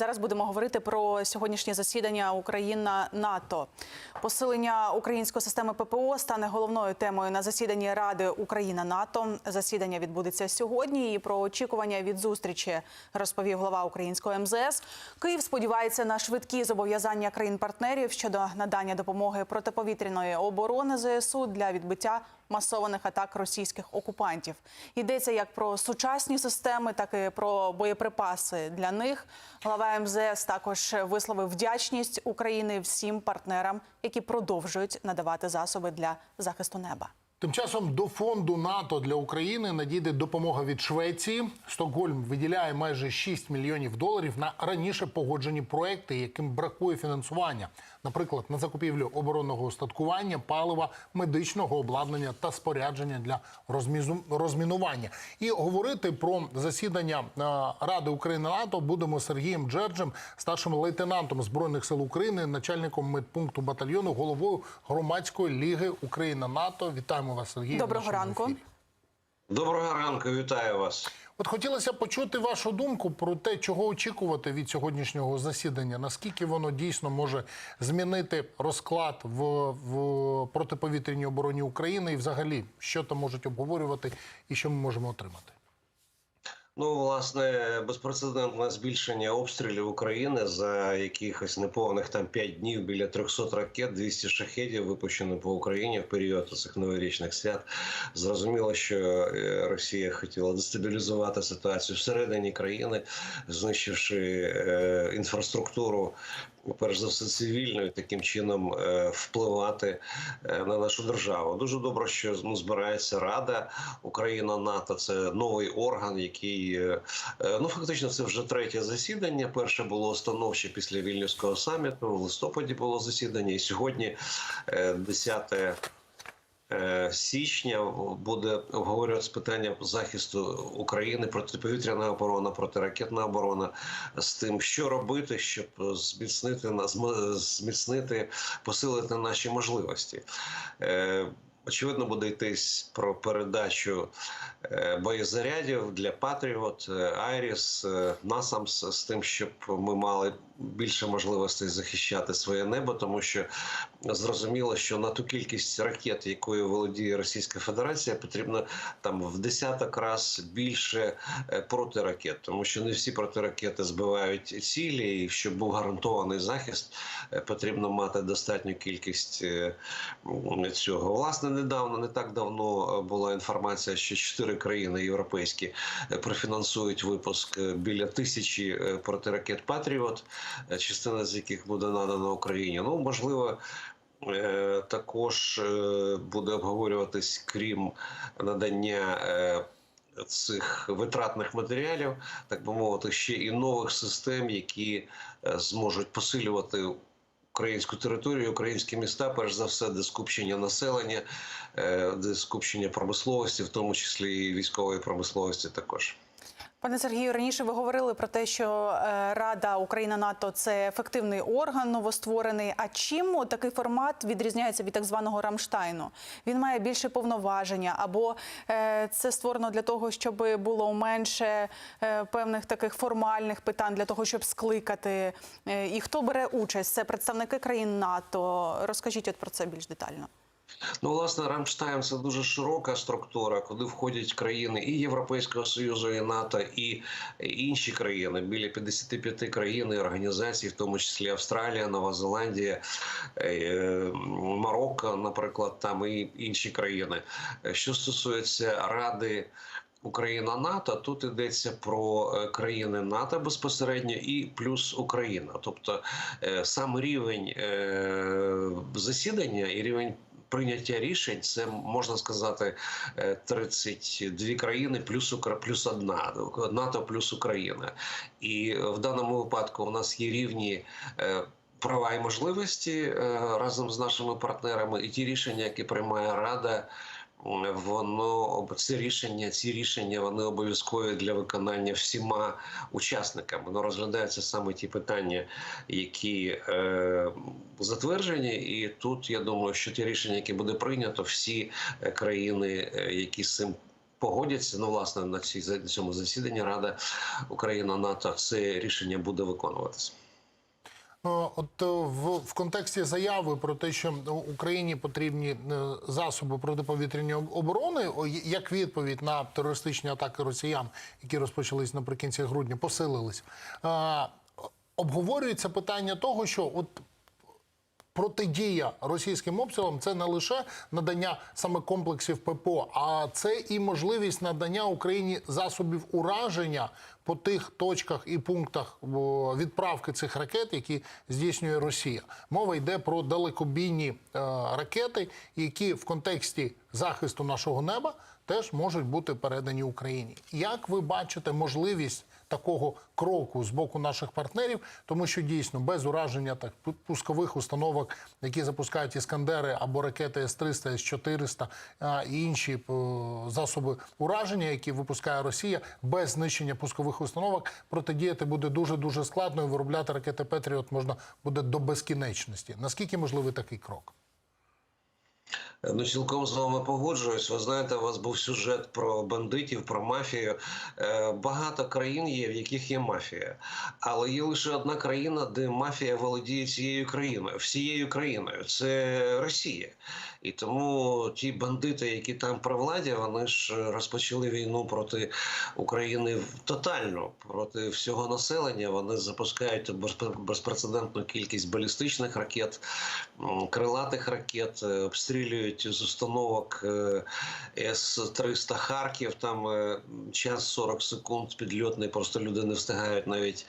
Зараз будемо говорити про сьогоднішнє засідання Україна НАТО. Посилення української системи ППО стане головною темою на засіданні Ради Україна НАТО. Засідання відбудеться сьогодні. І про очікування від зустрічі розповів глава українського МЗС. Київ сподівається на швидкі зобов'язання країн-партнерів щодо надання допомоги протиповітряної оборони ЗСУ для відбиття масованих атак російських окупантів. Йдеться як про сучасні системи, так і про боєприпаси для них. Глава МЗС також висловив вдячність України всім партнерам, які продовжують надавати засоби для захисту неба. Тим часом до фонду НАТО для України надійде допомога від Швеції. Стокгольм виділяє майже 6 мільйонів доларів на раніше погоджені проекти, яким бракує фінансування, наприклад, на закупівлю оборонного устаткування, палива, медичного обладнання та спорядження для розмізу- розмінування. І говорити про засідання е, Ради України НАТО будемо Сергієм Джерджем, старшим лейтенантом збройних сил України, начальником медпункту батальйону, головою громадської ліги Україна НАТО. Вітаємо вас, Сергій. Доброго ранку. ефірі. Доброго ранку, вітаю вас. От хотілося почути вашу думку про те, чого очікувати від сьогоднішнього засідання. Наскільки воно дійсно може змінити розклад в, в протиповітряній обороні України, і взагалі що там можуть обговорювати, і що ми можемо отримати? Ну, власне, безпрецедентне збільшення обстрілів України за якихось неповних там 5 днів біля 300 ракет, 200 шахедів випущено по Україні в період цих новорічних свят. Зрозуміло, що е, Росія хотіла дестабілізувати ситуацію всередині країни, знищивши е, інфраструктуру. Перш за все цивільною, таким чином е, впливати е, на нашу державу. Дуже добре, що ну, збирається Рада Україна НАТО. Це новий орган, який е, ну фактично це вже третє засідання. Перше було установче після вільнюського саміту. В листопаді було засідання, і сьогодні десяте. 10 е, січня буде обговорюватися питання захисту України, протиповітряна оборона, протиракетна оборона з тим, що робити, щоб зміцнити зміцнити, посилити наші можливості. Е, Очевидно, буде йтись про передачу е, боєзарядів для Патріот, Айріс, е, Насамс з тим, щоб ми мали більше можливостей захищати своє небо, тому що зрозуміло, що на ту кількість ракет, якою володіє Російська Федерація, потрібно там в десяток раз більше е, протиракет, тому що не всі протиракети збивають цілі, і щоб був гарантований захист, е, потрібно мати достатню кількість е, цього. Власне, недавно, не так давно була інформація, що чотири країни європейські профінансують випуск біля тисячі протиракет Патріот, частина з яких буде надана Україні. Ну можливо. е, Також е, буде обговорюватись, крім надання е, цих витратних матеріалів, так би мовити, ще і нових систем, які е, зможуть посилювати українську територію, українські міста, перш за все, де скупчення населення, е, де скупчення промисловості, в тому числі і військової промисловості також. Пане Сергію, раніше ви говорили про те, що е, Рада Україна НАТО це ефективний орган новостворений. А чим такий формат відрізняється від так званого Рамштайну? Він має більше повноваження, або е, це створено для того, щоб було менше е, певних таких формальних питань для того, щоб скликати. І хто бере участь? Це представники країн НАТО. Розкажіть от про це більш детально. Ну, власне, Рамштайн це дуже широка структура, куди входять країни і Європейського Союзу, і НАТО, і інші країни. Біля 55 країн і організацій, в тому числі Австралія, Нова Зеландія, е, Марокко, наприклад, там і інші країни. Що стосується Ради. Україна НАТО тут йдеться про е, країни НАТО безпосередньо і плюс Україна, тобто е, сам рівень засідання і рівень прийняття рішень це можна сказати е, 32 країни плюс Укра- плюс одна НАТО плюс Україна. І в даному випадку у нас є рівні. е, Права і можливості е, разом з нашими партнерами, і ті рішення, які приймає Рада, воно це рішення, ці рішення вони обов'язкові для виконання всіма учасниками. Воно розглядаються саме ті питання, які е, затверджені. І тут я думаю, що ті рішення, які буде прийнято, всі е, країни, е, які з цим погодяться, ну власне на цій на цьому засіданні Рада Україна НАТО це рішення буде виконуватися. Е, От е, в, в контексті заяви про те, що Україні потрібні е, засоби протиповітряної оборони, як відповідь на терористичні атаки росіян, які розпочались наприкінці грудня, посилились. Обговорюється питання того, що от протидія російським обстрілам це не лише надання саме комплексів ППО, а це і можливість надання Україні засобів ураження по тих точках і пунктах відправки цих ракет, які здійснює Росія. Мова йде про далекобійні е, ракети, які в контексті захисту нашого неба теж можуть бути передані Україні. Як ви бачите можливість такого кроку з боку наших партнерів, тому що дійсно без ураження так пу- пускових установок, які запускають іскандери або ракети С-300, С-400 і інші е, засоби ураження, які випускає Росія, без знищення пускових установок протидіяти буде дуже дуже складно. і Виробляти ракети Петріот можна буде до безкінечності. Наскільки можливий такий крок? Ну, цілком з вами погоджуюсь. Ви знаєте, у вас був сюжет про бандитів, про мафію. Е, Багато країн є, в яких є мафія, але є лише одна країна, де мафія володіє цією країною, всією країною. Це Росія. І тому ті бандити, які там при владі, вони ж розпочали війну проти України тотально проти всього населення. Вони запускають безпре- безпрецедентну кількість балістичних ракет, крилатих ракет, е, обстрілюють з установок е, С-300 Харків. Там е, час 40 секунд підльотний, просто люди не встигають навіть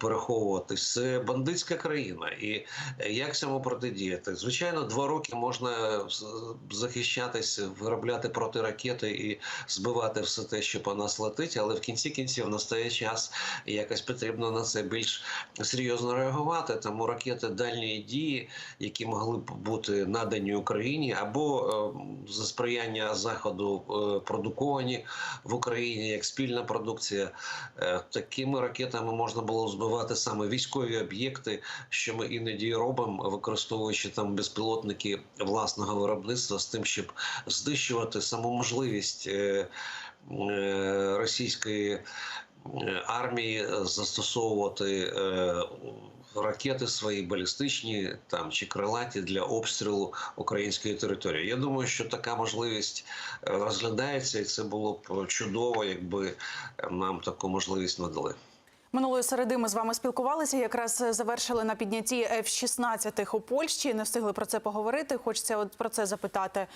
переховуватись. Це бандитська країна. І е, як цьому протидіяти? Звичайно, два роки можна з- захищатися, виробляти протиракети і збивати все те, що по нас летить, але в кінці кінців настає час, якось потрібно на це більш серйозно реагувати. Тому ракети дальньої дії, які могли б бути надані Україні, або е, за сприяння заходу е, продуковані в Україні як спільна продукція, е, такими ракетами можна було збивати саме військові об'єкти, що ми іноді робимо, використовуючи там безпілотники власного виробництва з тим, щоб знищувати саму можливість російської армії застосовувати ракети свої балістичні там чи крилаті для обстрілу української території. Я думаю, що така можливість е, розглядається, і це було б чудово, якби нам таку можливість надали. Минулої середи ми з вами спілкувалися. Якраз завершили на піднятті F-16 у Польщі. Не встигли про це поговорити. Хочеться от про це запитати.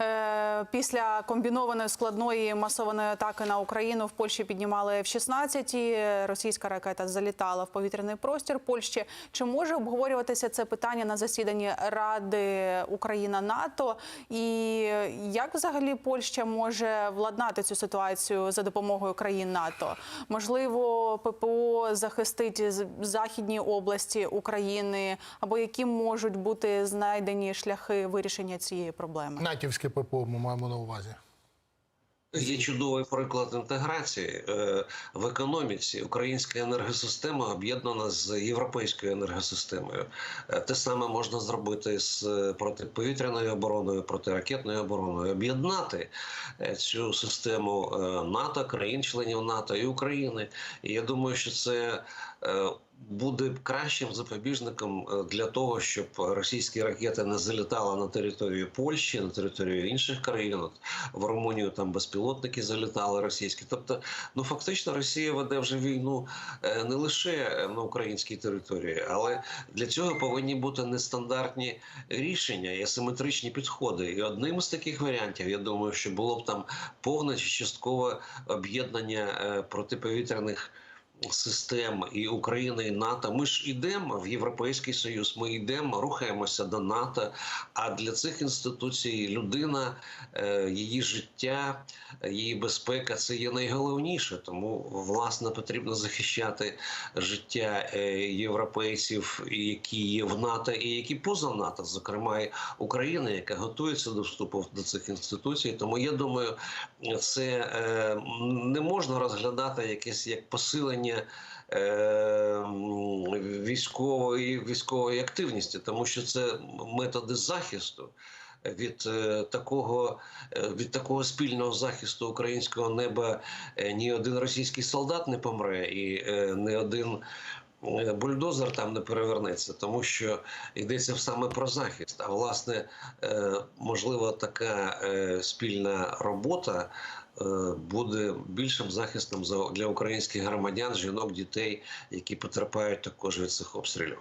Е, після комбінованої складної масованої атаки на Україну в Польщі піднімали F-16. Російська ракета залітала в повітряний простір Польщі. Чи може обговорюватися це питання на засіданні Ради Україна НАТО? І як взагалі Польща може владнати цю ситуацію за допомогою країн НАТО? Можливо, ППО захистить з- західні області України, або які можуть бути знайдені шляхи вирішення цієї проблеми? Натівське ППО ми маємо на увазі. Є чудовий приклад інтеграції Е, в економіці. Українська енергосистема об'єднана з європейською енергосистемою. Е, Те саме можна зробити з е, протиповітряною обороною, протиракетною обороною. Об'єднати цю систему НАТО, країн-членів НАТО і України. І я думаю, що це. Е, Буде кращим запобіжником е, для того, щоб російські ракети не залітали на територію Польщі, на територію інших країн. От в Румунію там безпілотники залітали російські. Тобто, ну фактично, Росія веде вже війну е, не лише на українській території, але для цього повинні бути нестандартні рішення і асиметричні підходи. І одним з таких варіантів, я думаю, що було б там повне чи часткове об'єднання протиповітряних систем і України і НАТО. Ми ж йдемо в Європейський Союз. Ми йдемо, рухаємося до НАТО. А для цих інституцій людина, е, її життя, її безпека це є найголовніше. Тому власне потрібно захищати життя е, європейців, які є в НАТО, і які поза НАТО, зокрема і Україна, яка готується до вступу до цих інституцій. Тому я думаю, це е, не можна розглядати якесь як посилення е, військової військової активності, тому що це методи захисту. від е, такого е, від такого спільного захисту українського неба е, ні один російський солдат не помре, і не один бульдозер там не перевернеться, тому що йдеться саме про захист. А власне, можливо, така спільна робота. Е, Буде більшим захистом за- для українських громадян, жінок, дітей, які потерпають також від цих обстрілів.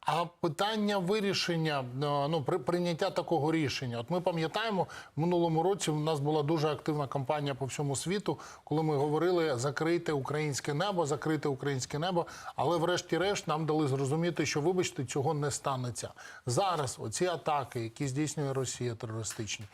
А питання вирішення, е, ну при прийняття такого рішення. От ми пам'ятаємо, в минулому році у нас була дуже активна кампанія по всьому світу, коли ми говорили закрити українське небо, закрити українське небо. Але врешті-решт нам дали зрозуміти, що вибачте, цього не станеться. Зараз оці атаки, які здійснює Росія, терористичні.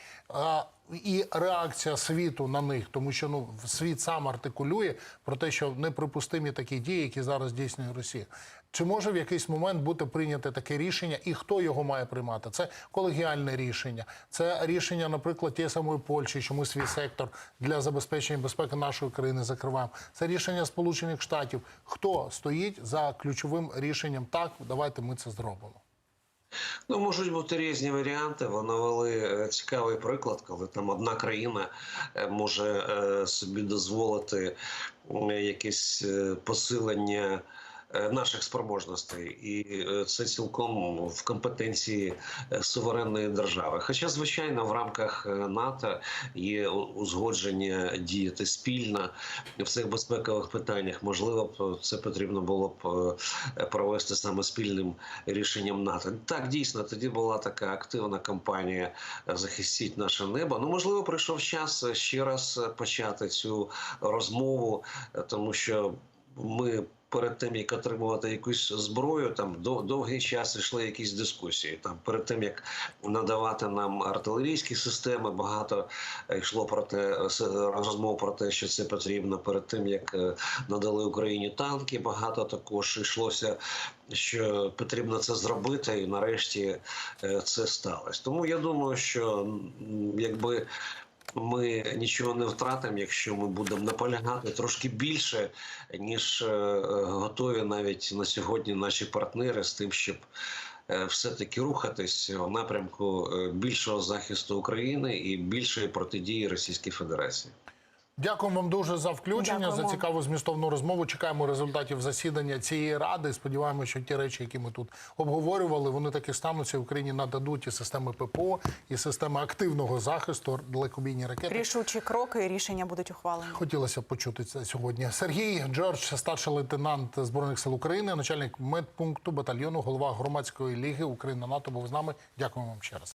І реакція світу на них, тому що ну світ сам артикулює про те, що неприпустимі такі дії, які зараз здійснює Росія. Чи може в якийсь момент бути прийняте таке рішення, і хто його має приймати? Це колегіальне рішення, це рішення, наприклад, тієї самої Польщі, що ми свій сектор для забезпечення безпеки нашої країни закриваємо. Це рішення Сполучених Штатів. Хто стоїть за ключовим рішенням? Так, давайте ми це зробимо. Ну, можуть бути різні варіанти. Ви навели е, цікавий приклад, коли там одна країна е, може е, собі дозволити якесь посилення. Е, Наших спроможностей, і е, це цілком в компетенції е, суверенної держави. Хоча, звичайно, в рамках НАТО є узгодження діяти спільно в цих безпекових питаннях. Можливо, це потрібно було б провести саме спільним рішенням НАТО. Так, дійсно, тоді була така активна кампанія захистіть наше небо. Ну, можливо, прийшов час ще раз почати цю розмову, тому що ми. Перед тим як отримувати якусь зброю, там дов- довгий час йшли якісь дискусії. Там перед тим як надавати нам артилерійські системи, багато е, йшло про те розмов про те, що це потрібно. Перед тим як е, надали Україні танки, багато також йшлося, що потрібно це зробити, і нарешті е, це сталося. Тому я думаю, що якби. Ми нічого не втратимо, якщо ми будемо наполягати трошки більше, ніж е, готові навіть на сьогодні наші партнери з тим, щоб е, все-таки рухатись в напрямку е, більшого захисту України і більшої протидії Російській Федерації. Дякуємо вам дуже за включення, Дякуємо. за цікаву змістовну розмову. Чекаємо результатів засідання цієї ради. Сподіваємося, що ті речі, які ми тут обговорювали, вони таки стануться. Україні нададуть і системи ППО, і системи активного захисту, далекобійні ракети. Рішучі кроки і рішення будуть ухвалені. Хотілося б почути це сьогодні. Сергій Джордж, старший лейтенант збройних сил України, начальник медпункту батальйону, голова громадської ліги Україна НАТО був з нами. Дякуємо вам ще раз.